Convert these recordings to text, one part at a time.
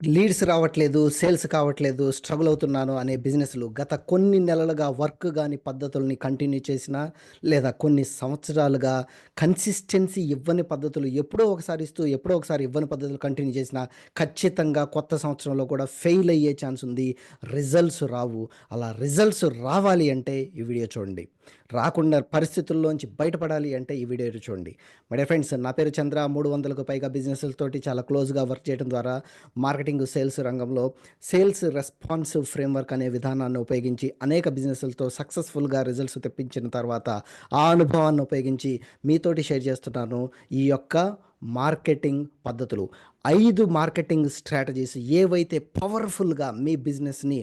Leads రావట్లేదు, sales కావట్లేదు, struggle అవుతున్నాను అనే బిజినెస్‌లు గత కొన్ని నెలలుగా వర్క్ కానీ పద్ధతుల్ని కంటిన్యూ చేసినా, లేదా కొన్ని సంవత్సరాలుగా కన్సిస్టెన్సీ ఇవ్వని పద్ధతులు ఎప్పుడో ఒకసారి ఇస్తూ, ఎప్పుడో ఒకసారి ఇవ్వని పద్ధతులు కంటిన్యూ చేసినా, ఖచ్చితంగా కొత్త సంవత్సరంలో కూడా ఫెయిల్ అయ్యే ఛాన్స్ ఉంది. రిజల్ట్స్ రావు. అలా రిజల్ట్స్ రావాలి అంటే ఈ వీడియో చూడండి. రాకుండా పరిస్థితుల్లోంచి బయటపడాలి అంటే ఈ వీడియో చూడండి. మై డియర్ ఫ్రెండ్స్ నా పేరు చంద్ర. 300కు పైగా బిజినెస్‌లతోటి చాలా క్లోజ్‌గా వర్క్ చేయడం ద్వారా మార్కెట్ మార్కెటింగ్, సేల్స్ రంగంలో సేల్స్ రెస్పాన్సివ్ ఫ్రేమ్‌వర్క్ అనే విధానాన్ని ఉపయోగించి అనేక బిజినెస్‌లతో సక్సెస్‌ఫుల్‌గా రిజల్ట్స్ తెప్పించిన తర్వాత, ఆ అనుభవాన్ని ఉపయోగించి మీతోటి షేర్ చేస్తున్నాను. ఈ యొక్క మార్కెటింగ్ పద్ధతులు. ఐదు మార్కెటింగ్ స్ట్రాటజీస్ ఏవైతే పవర్‌ఫుల్‌గా మీ బిజినెస్‌ని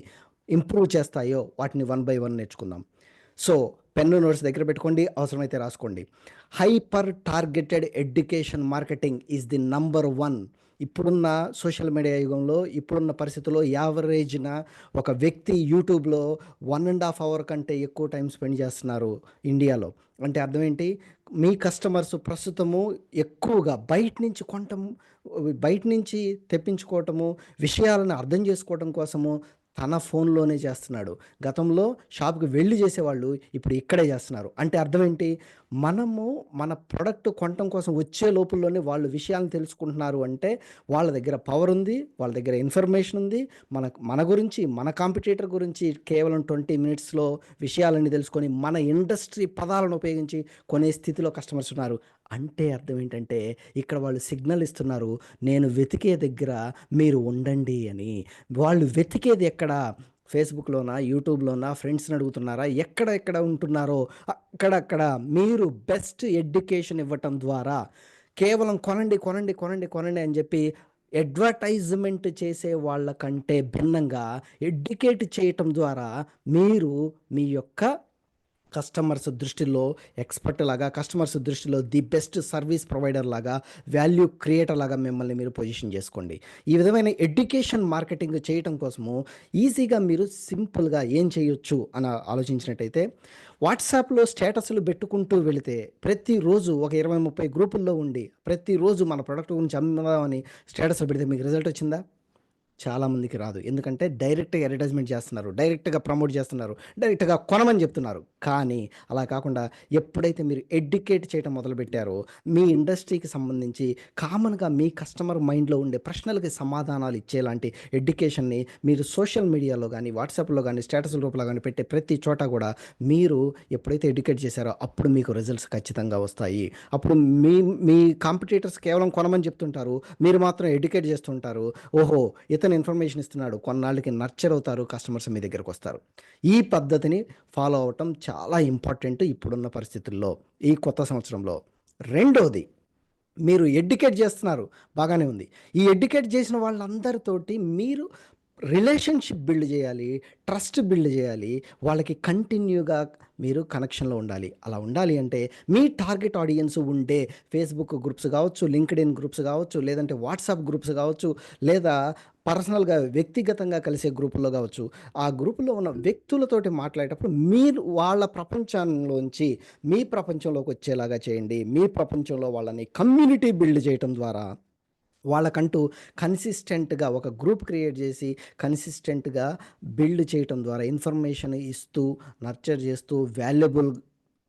ఇంప్రూవ్ చేస్తాయో వాటిని వన్ బై వన్ నేర్చుకుందాం. సో, పెన్ను, నోట్స్ దగ్గర పెట్టుకోండి. అవసరమైతే రాసుకోండి. Hyper targeted education marketing is the number one ఇప్పుడున్న సోషల్ మీడియా యుగంలో, ఇప్పుడున్న పరిస్థితుల్లో యావరేజ్‌న ఒక వ్యక్తి యూట్యూబ్‌లో వన్ అండ్ హాఫ్ అవర్ కంటే ఎక్కువ టైం స్పెండ్ చేస్తున్నారు ఇండియాలో. అంటే అర్థం ఏంటి? మీ కస్టమర్స్ ప్రస్తుతము ఎక్కువగా బయట నుంచి కొనటం, బయట నుంచి తెప్పించుకోవటము, విషయాలను అర్థం చేసుకోవటం కోసము తన ఫోన్‌లోనే చేస్తున్నాడు. గతంలో షాప్‌కి వెళ్ళి చేసేవాళ్ళు ఇప్పుడు ఇక్కడే చేస్తున్నారు. అంటే అర్థం ఏంటి? మనము మన ప్రొడక్ట్ కొనటం కోసం వచ్చే లోపల్లోనే వాళ్ళు విషయాలను తెలుసుకుంటున్నారు అంటే వాళ్ళ దగ్గర పవర్ ఉంది. వాళ్ళ దగ్గర ఇన్ఫర్మేషన్ ఉంది. మన మన గురించి, మన కాంపిటీటర్ గురించి కేవలం 20 మినిట్స్‌లో విషయాలన్నీ తెలుసుకొని మన ఇండస్ట్రీ పదాలను ఉపయోగించి కొనే స్థితిలో కస్టమర్స్ ఉన్నారు. అంటే అర్థం ఏంటంటే ఇక్కడ వాళ్ళు సిగ్నల్ ఇస్తున్నారు. నేను వెతికే దగ్గర మీరు ఉండండి అని. వాళ్ళు వెతికేది ఎక్కడ? ఫేస్‌బుక్‌లోనా? యూట్యూబ్‌లోనా? ఫ్రెండ్స్‌ని అడుగుతున్నారా? ఎక్కడ ఎక్కడ ఉంటున్నారో అక్కడక్కడ మీరు బెస్ట్ ఎడ్యుకేషన్ ఇవ్వటం ద్వారా కేవలం కొనండి, కొనండి, కొనండి, కొనండి అని చెప్పి అడ్వర్టైజ్‌మెంట్ చేసే వాళ్ళ కంటే భిన్నంగా ఎడ్యుకేట్ చేయటం ద్వారా మీరు మీ యొక్క కస్టమర్స్ దృష్టిలో ఎక్స్‌పర్ట్ లాగా, కస్టమర్స్ దృష్టిలో ది బెస్ట్ సర్వీస్ ప్రొవైడర్ లాగా, వాల్యూ క్రియేటర్ లాగా మిమ్మల్ని మీరు పొజిషన్ చేసుకోండి. ఈ విధమైన ఎడ్యుకేషన్ మార్కెటింగ్ చేయటం కోసము ఈజీగా మీరు సింపుల్‌గా ఏం చేయొచ్చు అని ఆలోచించినట్టయితే వాట్సాప్‌లో స్టేటస్‌లు పెట్టుకుంటూ వెళితే ప్రతిరోజు ఒక 20, 30 గ్రూపుల్లో ఉండి ప్రతిరోజు మన ప్రొడక్ట్ గురించి అమ్ముదామని స్టేటస్‌లు పెడితే మీకు రిజల్ట్ వచ్చిందా? చాలా మందికి రాదు. ఎందుకంటే డైరెక్ట్‌గా అడ్వర్టైజ్‌మెంట్ చేస్తున్నారు. డైరెక్ట్‌గా ప్రమోట్ చేస్తున్నారు. డైరెక్ట్‌గా కొనమని చెప్తున్నారు. కానీ అలా కాకుండా ఎప్పుడైతే మీరు ఎడ్యుకేట్ చేయటం మొదలుపెట్టారో మీ ఇండస్ట్రీకి సంబంధించి కామన్‌గా మీ కస్టమర్ మైండ్‌లో ఉండే ప్రశ్నలకి సమాధానాలు ఇచ్చేలాంటి ఎడ్యుకేషన్‌ని మీరు సోషల్ మీడియాలో కానీ వాట్సాప్‌లో కానీ స్టేటస్ రూపంలో కానీ పెట్టే ప్రతి చోట కూడా మీరు ఎప్పుడైతే ఎడ్యుకేట్ చేశారో అప్పుడు మీకు రిజల్ట్స్ ఖచ్చితంగా వస్తాయి. అప్పుడు మీ మీ కాంపిటీటర్స్ కేవలం కొనమని చెప్తుంటారు. మీరు మాత్రం ఎడ్యుకేట్ చేస్తుంటారు. ఓహో! ఇతను ఇన్ఫర్మేషన్ ఇస్తున్నాడు. కొన్నాళ్ళకి నర్చర్ అవుతారు. కస్టమర్స్ మీ దగ్గరకొస్తారు. ఈ పద్ధతిని ఫాలో అవ్వటం చాలా ఇంపార్టెంట్ ఇప్పుడున్న పరిస్థితుల్లో. ఈ కొత్త సంవత్సరంలో. రెండోది మీరు ఎడ్యుకేట్ చేస్తున్నారు. బాగానే ఉంది. ఈ ఎడ్యుకేట్ చేసిన వాళ్ళందరితోటి మీరు రిలేషన్‌షిప్ బిల్డ్ చేయాలి. ట్రస్ట్ బిల్డ్ చేయాలి. వాళ్ళకి కంటిన్యూగా మీరు కనెక్షన్‌లో ఉండాలి. అలా ఉండాలి అంటే మీ టార్గెట్ ఆడియన్స్ ఉండే ఫేస్‌బుక్ గ్రూప్స్ కావచ్చు, లింక్డ్ ఇన్ గ్రూప్స్ కావచ్చు, లేదంటే వాట్సాప్ గ్రూప్స్ కావచ్చు, లేదా పర్సనల్‌గా వ్యక్తిగతంగా కలిసే గ్రూపుల్లో కావచ్చు. ఆ గ్రూపులో ఉన్న వ్యక్తులతోటి మాట్లాడేటప్పుడు మీరు వాళ్ళ ప్రపంచంలోంచి మీ ప్రపంచంలోకి వచ్చేలాగా చేయండి. మీ ప్రపంచంలో వాళ్ళని కమ్యూనిటీ బిల్డ్ చేయటం ద్వారా వాళ్ళకంటూ కన్సిస్టెంట్‌గా ఒక గ్రూప్ క్రియేట్ చేసి కన్సిస్టెంట్‌గా బిల్డ్ చేయటం ద్వారా ఇన్ఫర్మేషన్ ఇస్తూ, నర్చర్ చేస్తూ వాల్యుబుల్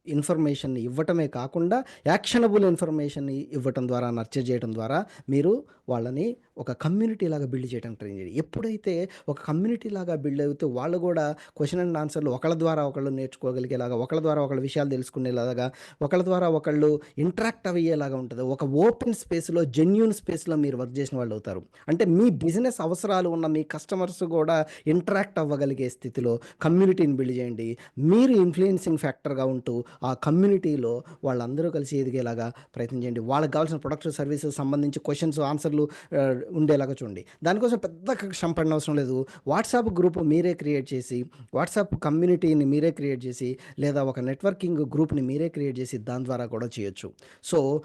ఇన్ఫర్మేషన్‌ని ఇవ్వటమే కాకుండా యాక్షనబుల్ ఇన్ఫర్మేషన్ ఇవ్వటం ద్వారా, నర్చర్ చేయటం ద్వారా మీరు వాళ్ళని ఒక కమ్యూనిటీ లాగా బిల్డ్ చేయడానికి ట్రైన్ చేయండి. ఎప్పుడైతే ఒక కమ్యూనిటీ లాగా బిల్డ్ అవుతూ వాళ్ళు కూడా క్వశ్చన్ అండ్ ఆన్సర్‌లు ఒకళ్ళ ద్వారా ఒకళ్ళు నేర్చుకోగలిగేలాగా, ఒకళ్ళ ద్వారా ఒకళ్ళ విషయాలు తెలుసుకునేలాగా, ఒకళ్ళ ద్వారా ఒకళ్ళు ఇంటరాక్ట్ అయ్యేలాగా ఉంటుంది ఒక ఓపెన్ స్పేస్‌లో, జెన్యున్ స్పేస్‌లో మీరు వర్క్ చేసిన వాళ్ళు అవుతారు. అంటే మీ బిజినెస్ అవసరాలు ఉన్న మీ కస్టమర్స్ కూడా ఇంటరాక్ట్ అవ్వగలిగే స్థితిలో కమ్యూనిటీని బిల్డ్ చేయండి. మీరు ఇన్‌ఫ్లుయెన్సింగ్ ఫ్యాక్టర్‌గా ఉంటూ ఆ కమ్యూనిటీలో వాళ్ళందరూ కలిసి ఎదిగేలాగా ప్రయత్నం చేయండి. వాళ్ళకి కావాల్సిన ప్రొడక్ట్స్, సర్వీసెస్ సంబంధించి క్వశ్చన్స్ ఆన్సర్‌లు ఆహ్, ఉండేలాగా చూడండి. దానికోసం పెద్ద శ్రమ అవసరం లేదు. వాట్సాప్ గ్రూప్ మీరే క్రియేట్ చేసి, వాట్సాప్ కమ్యూనిటీని మీరే క్రియేట్ చేసి, లేదా ఒక నెట్వర్కింగ్ గ్రూప్‌ని మీరే క్రియేట్ చేసి దాని ద్వారా కూడా చేయొచ్చు. సో,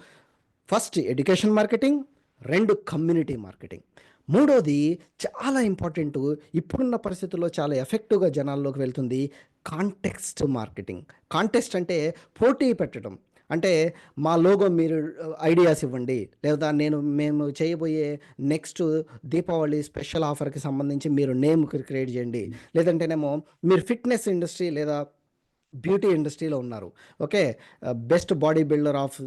ఫస్ట్ ఎడ్యుకేషన్ మార్కెటింగ్, రెండు కమ్యూనిటీ మార్కెటింగ్. మూడోది చాలా ఇంపార్టెంట్ ఇప్పుడున్న పరిస్థితుల్లో చాలా ఎఫెక్టివ్‌గా జనాల్లోకి వెళ్తుంది కాంటెక్స్ట్ మార్కెటింగ్. కాంటెక్స్ట్ అంటే పోటీ పెట్టడం. అంటే మా లోగో మీరు ఐడియాస్ ఇవ్వండి. లేదా నేను మేము చేయబోయే నెక్స్ట్ దీపావళి స్పెషల్ ఆఫర్కి సంబంధించి మీరు నేమ్ క్రియేట్ చేయండి. లేదంటేనేమో మీరు ఫిట్నెస్ ఇండస్ట్రీ లేదా బ్యూటీ ఇండస్ట్రీలో ఉన్నారు. Okay? Best body builder of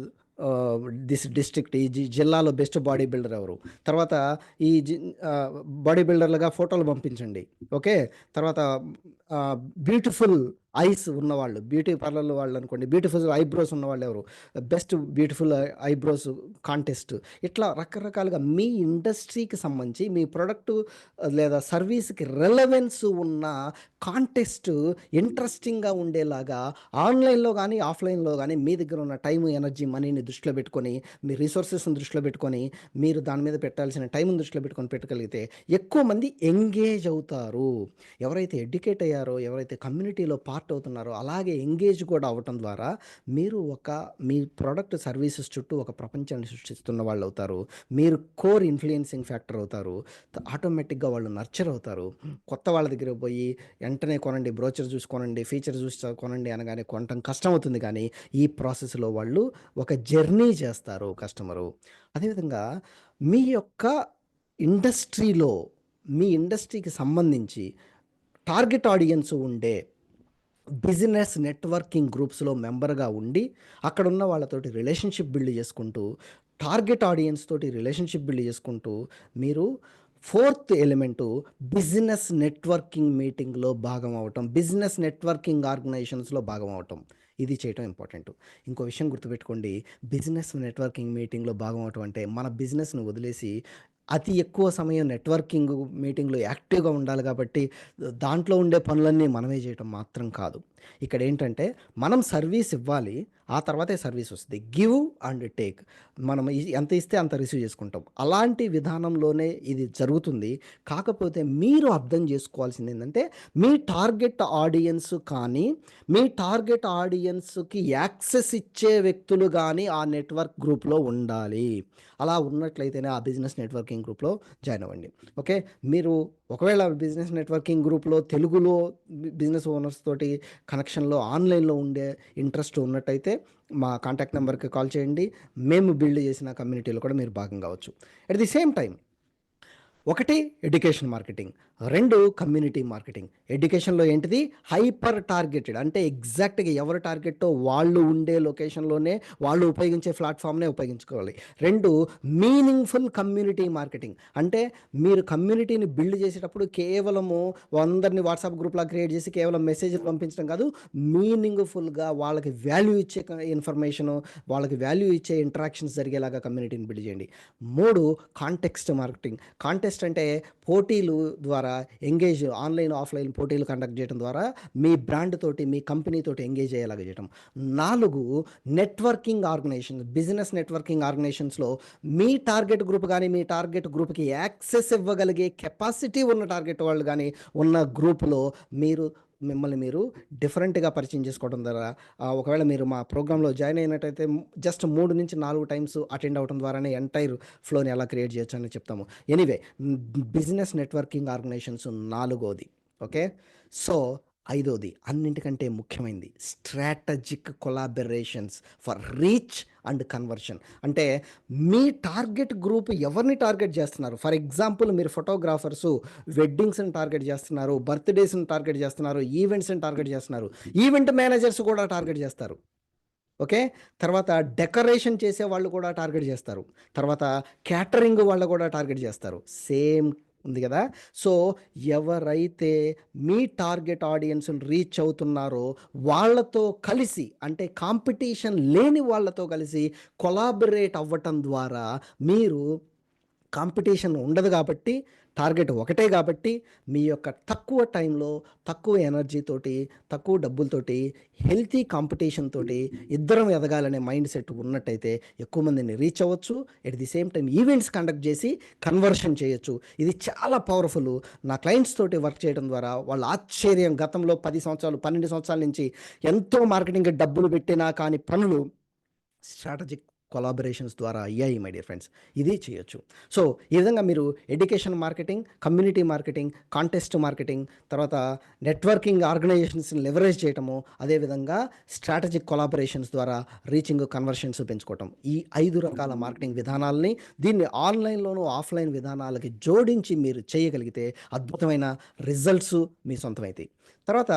this district ఈ జి- జిల్లాలో బెస్ట్ బాడీ బిల్డర్ ఎవరు? తర్వాత ఈ బాడీ బిల్డర్లుగా ఫోటోలు పంపించండి. ఓకే? తర్వాత బ్యూటిఫుల్ ఐస్ ఉన్నవాళ్ళు బ్యూటీ పార్లర్ వాళ్ళు అనుకోండి బ్యూటిఫుల్ ఐబ్రోస్ ఉన్నవాళ్ళు ఎవరు? Best beautiful eyebrows contest. ఇట్లా రకరకాలుగా మీ ఇండస్ట్రీకి సంబంధించి మీ ప్రోడక్ట్ లేదా సర్వీస్కి రెలవెన్స్ ఉన్న కాంటెస్ట్ ఇంట్రెస్టింగ్గా ఉండేలాగా ఆన్లైన్లో కానీ ఆఫ్లైన్లో కానీ మీ దగ్గర ఉన్న టైం ఎనర్జీ మనీని దృష్టిలో పెట్టుకొని మీ రిసోర్సెస్ని దృష్టిలో పెట్టుకొని మీరు దాని మీద పెట్టాల్సిన టైంని దృష్టిలో పెట్టుకొని పెట్టగలిగితే ఎక్కువ మంది ఎంగేజ్ అవుతారు. ఎవరైతే ఎడ్యుకేట్ అయ్యారో ఎవరైతే కమ్యూనిటీలో పార్ట్ అవుతున్నారో. అలాగే ఎంగేజ్ కూడా అవ్వటం ద్వారా మీరు ఒక మీ ప్రోడక్ట్ సర్వీసెస్ చుట్టూ ఒక ప్రపంచాన్ని సృష్టిస్తున్న వాళ్ళు అవుతారు మీరు కోర్ ఇన్ఫ్లుయెన్సింగ్ ఫ్యాక్టర్ అవుతారు. ఆటోమేటిక్గా వాళ్ళు నర్చర్ అవుతారు. కొత్త వాళ్ళ దగ్గర పోయి వెంటనే కొనండి బ్రోచర్ చూసి కొనండి ఫీచర్ చూసి కొనండి అనగానే కొనటం కష్టం అవుతుంది కానీ ఈ ప్రాసెస్లో వాళ్ళు ఒక జర్నీ చేస్తారు కస్టమరు. అదేవిధంగా మీ యొక్క ఇండస్ట్రీలో మీ ఇండస్ట్రీకి సంబంధించి టార్గెట్ ఆడియన్స్ ఉండే బిజినెస్ నెట్వర్కింగ్ గ్రూప్స్లో మెంబర్గా ఉండి అక్కడ ఉన్న వాళ్ళతోటి రిలేషన్షిప్ బిల్డ్ చేసుకుంటూ టార్గెట్ ఆడియన్స్ తోటి రిలేషన్షిప్ బిల్డ్ చేసుకుంటూ మీరు ఫోర్త్ ఎలిమెంటు బిజినెస్ నెట్వర్కింగ్ మీటింగ్లో భాగం అవటం బిజినెస్ నెట్వర్కింగ్ ఆర్గనైజేషన్స్లో భాగం అవటం. ఇది చేయటం ఇంపార్టెంట్. ఇంకో విషయం గుర్తుపెట్టుకోండి. బిజినెస్ నెట్వర్కింగ్ మీటింగ్లో భాగం అవటం అంటే మన బిజినెస్ను వదిలేసి అతి ఎక్కువ సమయం నెట్వర్కింగ్ మీటింగ్లు యాక్టివ్గా ఉండాలి కాబట్టి దాంట్లో ఉండే పనులన్నీ మనమే చేయటం మాత్రం కాదు. ఇక్కడ ఏంటంటే మనం సర్వీస్ ఇవ్వాలి ఆ తర్వాతే సర్వీస్ వస్తుంది. Give and take. మనం ఎంత ఇస్తే అంత రిసీవ్ చేసుకుంటాం. అలాంటి విధానంలోనే ఇది జరుగుతుంది. కాకపోతే మీరు అర్థం చేసుకోవాల్సింది ఏంటంటే మీ టార్గెట్ ఆడియన్స్ కానీ మీ టార్గెట్ ఆడియన్స్కి యాక్సెస్ ఇచ్చే వ్యక్తులు కానీ ఆ నెట్వర్క్ గ్రూప్లో ఉండాలి. అలా ఉన్నట్లయితేనే ఆ బిజినెస్ నెట్వర్కింగ్ గ్రూప్లో జాయిన్ అవ్వండి. ఓకే మీరు ఒకవేళ బిజినెస్ నెట్వర్కింగ్ గ్రూప్లో తెలుగులో బిజినెస్ ఓనర్స్ తోటి కనెక్షన్లో ఆన్లైన్లో ఉండే ఇంట్రెస్ట్ ఉన్నట్టయితే మా కాంటాక్ట్ నెంబర్కి కాల్ చేయండి. మేము బిల్డ్ చేసిన కమ్యూనిటీలో కూడా మీరు భాగం కావచ్చు. అట్ ది సేమ్ టైం ఒకటి ఎడ్యుకేషన్ మార్కెటింగ్ రెండు కమ్యూనిటీ మార్కెటింగ్ ఎడ్యుకేషన్లో ఏంటిది? హైపర్ టార్గెటెడ్ అంటే ఎగ్జాక్ట్గా ఎవరి టార్గెట్టో వాళ్ళు ఉండే లొకేషన్లోనే వాళ్ళు ఉపయోగించే ప్లాట్ఫామ్నే ఉపయోగించుకోవాలి. రెండు మీనింగ్ఫుల్ కమ్యూనిటీ మార్కెటింగ్ అంటే మీరు కమ్యూనిటీని బిల్డ్ చేసేటప్పుడు కేవలము అందరినీ వాట్సాప్ గ్రూప్లా క్రియేట్ చేసి కేవలం మెసేజ్లు పంపించడం కాదు మీనింగ్ఫుల్గా వాళ్ళకి వాల్యూ ఇచ్చే ఇన్ఫర్మేషను వాళ్ళకి వాల్యూ ఇచ్చే ఇంటరాక్షన్స్ జరిగేలాగా కమ్యూనిటీని బిల్డ్ చేయండి. మూడు కాంటెక్స్ట్ మార్కెటింగ్ కాంటెస్ట్ అంటే పోటీలు ద్వారా ఎంగేజ్ ఆన్లైన్ ఆఫ్లైన్ పోటీలు కండక్ట్ చేయడం ద్వారా మీ బ్రాండ్ తోటి మీ కంపెనీ తోటి ఎంగేజ్ అయ్యేలాగా చేయడం నాలుగు నెట్వర్కింగ్ ఆర్గనైజేషన్ బిజినెస్ నెట్వర్కింగ్ ఆర్గనైజేషన్స్లో మీ టార్గెట్ గ్రూప్ కానీ మీ టార్గెట్ గ్రూప్కి యాక్సెస్ ఇవ్వగలిగే కెపాసిటీ ఉన్న టార్గెట్ వాళ్ళు కానీ ఉన్న గ్రూపులో మీరు మిమ్మల్ని మీరు డిఫరెంట్గా పరిచయం చేసుకోవడం ద్వారా ఒకవేళ మీరు మా ప్రోగ్రాంలో జాయిన్ అయినట్టయితే జస్ట్ మూడు నుంచి నాలుగు టైమ్స్ అటెండ్ అవడం ద్వారానే ఎంటైర్ ఫ్లోని ఎలా క్రియేట్ చేయొచ్చు అని చెప్తాము. ఎనీవే బిజినెస్ నెట్వర్కింగ్ ఆర్గనైజేషన్స్ నాలుగోది. ఓకే? సో ఐదోది అన్నింటికంటే ముఖ్యమైనది strategic collaborations for reach and conversion. అంటే మీ టార్గెట్ గ్రూప్ ఎవరిని టార్గెట్ చేస్తున్నారు? ఫర్ ఎగ్జాంపుల్ మీరు ఫోటోగ్రాఫర్స్ వెడ్డింగ్స్ని టార్గెట్ చేస్తున్నారు బర్త్డేస్ని టార్గెట్ చేస్తున్నారు ఈవెంట్స్ని టార్గెట్ చేస్తున్నారు ఈవెంట్ మేనేజర్స్ కూడా టార్గెట్ చేస్తారు. ఓకే? తర్వాత డెకరేషన్ చేసే వాళ్ళు కూడా టార్గెట్ చేస్తారు. తర్వాత క్యాటరింగ్ వాళ్ళు కూడా టార్గెట్ చేస్తారు. సేమ్ ఉంది కదా? సో ఎవరైతే మీ టార్గెట్ ఆడియన్స్ని రీచ్ అవుతున్నారో వాళ్ళతో కలిసి అంటే కాంపిటీషన్ లేని వాళ్ళతో కలిసి కొలాబరేట్ అవ్వటం ద్వారా మీరు కాంపిటీషన్ ఉండదు కాబట్టి టార్గెట్ ఒకటే కాబట్టి మీ యొక్క తక్కువ టైంలో తక్కువ ఎనర్జీతోటి తక్కువ డబ్బులతోటి హెల్తీ కాంపిటీషన్ తోటి ఇద్దరం ఎదగాలనే మైండ్ సెట్ ఉన్నట్టయితే ఎక్కువ మందిని రీచ్ అవ్వచ్చు. At the same time events conduct చేసి కన్వర్షన్ చేయొచ్చు. ఇది చాలా పవర్ఫుల్ నా క్లయింట్స్ తోటి వర్క్ చేయడం ద్వారా వాళ్ళ ఆశ్చర్యం గతంలో పది సంవత్సరాలు పన్నెండు సంవత్సరాల నుంచి ఎంతో మార్కెటింగ్ డబ్బులు పెట్టినా కానీ పనులు స్ట్రాటజిక్ కొలాబరేషన్స్ ద్వారా అయ్యాయి మై డియర్ ఫ్రెండ్స్ ఇది చేయొచ్చు. సో ఈ విధంగా మీరు education marketing community marketing contest marketing తర్వాత నెట్వర్కింగ్ ఆర్గనైజేషన్స్ని లెవరేజ్ చేయటము అదేవిధంగా స్ట్రాటజిక్ కొలాబరేషన్స్ ద్వారా రీచింగ్ కన్వర్షన్స్ పెంచుకోవటం. ఈ ఐదు రకాల మార్కెటింగ్ విధానాలని దీన్ని ఆన్లైన్లోనూ ఆఫ్లైన్ విధానాలకి జోడించి మీరు చేయగలిగితే అద్భుతమైన రిజల్ట్స్ మీ సొంతమైతాయి. తర్వాత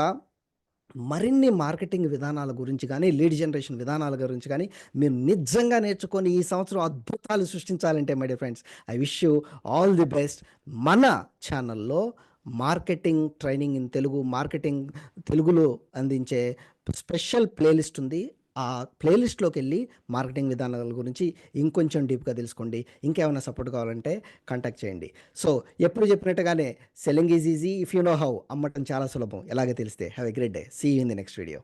మరిన్ని మార్కెటింగ్ విధానాల గురించి కానీ లీడ్ జనరేషన్ విధానాల గురించి కానీ మీరు నిజంగా నేర్చుకొని ఈ సంవత్సరం అద్భుతాలు సృష్టించాలంటే my dear friends I wish you all the best మన ఛానల్లో marketing training in Telugu marketing తెలుగులో అందించే స్పెషల్ ప్లేలిస్ట్ ఉంది. ఆ ప్లేలిస్ట్లోకి వెళ్ళి మార్కెటింగ్ విధానాల గురించి ఇంకొంచెం డీప్గా తెలుసుకోండి. ఇంకేమైనా సపోర్ట్ కావాలంటే కాంటాక్ట్ చేయండి. సో ఎప్పుడు చెప్పినట్టుగానే selling is easy if you know how అమ్మటం చాలా సులభం. ఎలాగ తెలిస్తే. Have a great day see in the next video